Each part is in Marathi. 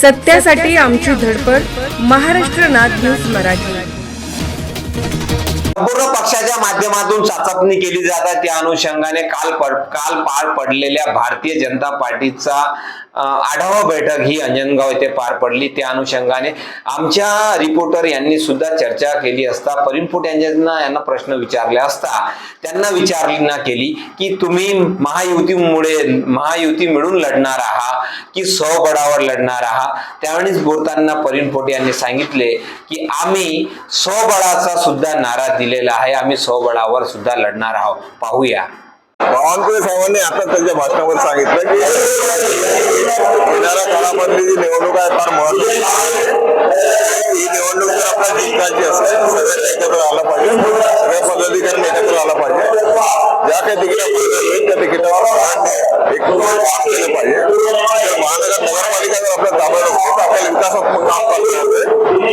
सत्यासाठी आमची धडपड महाराष्ट्र नाथ न्यूज मराठी. संपूर्ण पक्षाच्या माध्यमातून चाचपणी केली जात आहे. त्या अनुषंगाने काल पड काल पार पडलेल्या भारतीय जनता पार्टीचा आढावा बैठक ही अंजनगाव येथे पार पडली. त्या अनुषंगाने आमच्या रिपोर्टर यांनी सुद्धा चर्चा केली असता परिणपुट यांच्या यांना प्रश्न विचारले असता त्यांना विचारणा केली की तुम्ही महायुतीमुळे महायुती मिळून लढणार आहात की स्वबळावर लढणार आहात? त्यावेळेस बोलताना परिणपोटे यांनी सांगितले की आम्ही स्वबळाचा सुद्धा नारा दिलेला आहे. आम्ही स्वबळावर सुद्धा लढणार आहोत. पाहूया. बावनकुळे साहेबांनी आता त्यांच्या भाषणावर सांगितलं की येणाऱ्या काळामधली जी निवडणूक आहे फार महत्वाची ही निवडणूक जर आपल्या जिंकायची असेल सगळ्यांनी एकत्र आलं पाहिजे सगळ्या पदाधिकाऱ्यांनी एकत्र आला पाहिजे. ज्या काही तिकीट त्या तिकिटावर एकूण केलं पाहिजे. तर महानगर नगरपालिका जर आपल्या ताब्यात असली तर आपल्या विकासात्मक काम करता येते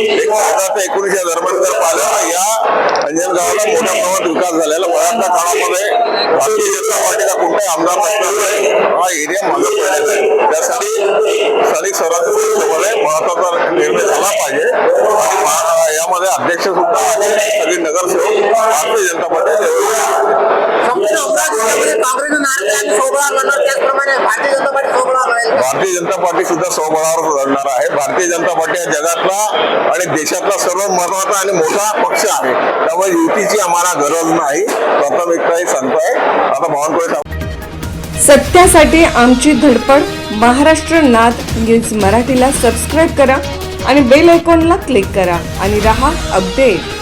एक हजार ते एकोणीसच्या दरम्यान जर पाहिलं मोठ्या प्रमाणात विकास झालेला. बऱ्याचशा काळामध्ये भारतीय जनता पार्टीचा कोणताही आमदार नसल्यामुळे हा एरिया मागे पडलेला आहे. त्यासाठी स्थानिक स्वराज्य महत्त्वाचा निर्णय झाला पाहिजे. आणि यामध्ये अध्यक्ष सुद्धा आणि सगळे नगरसेवक भारतीय जनता पार्टी काँग्रेस आहे भारतीय जनता पार्टी भारतीय जनता पार्टी सुद्धा स्वबळावर लढणार आहे. भारतीय जनता पार्टी हा जगातला आणि देशातला सर्वात महत्त्वाचा आणि मोठा पक्ष आहे. त्यामुळे युतीची आम्हाला गरज नाही. प्राथमिकताही सांगतोय आता बावनकुळे साहेब सत्यासाठी आमची धडपड महाराष्ट्र नाद न्यूज मराठीला सबस्क्राईब करा आणि बेल आयकॉनला क्लिक करा आणि रहा अपडेट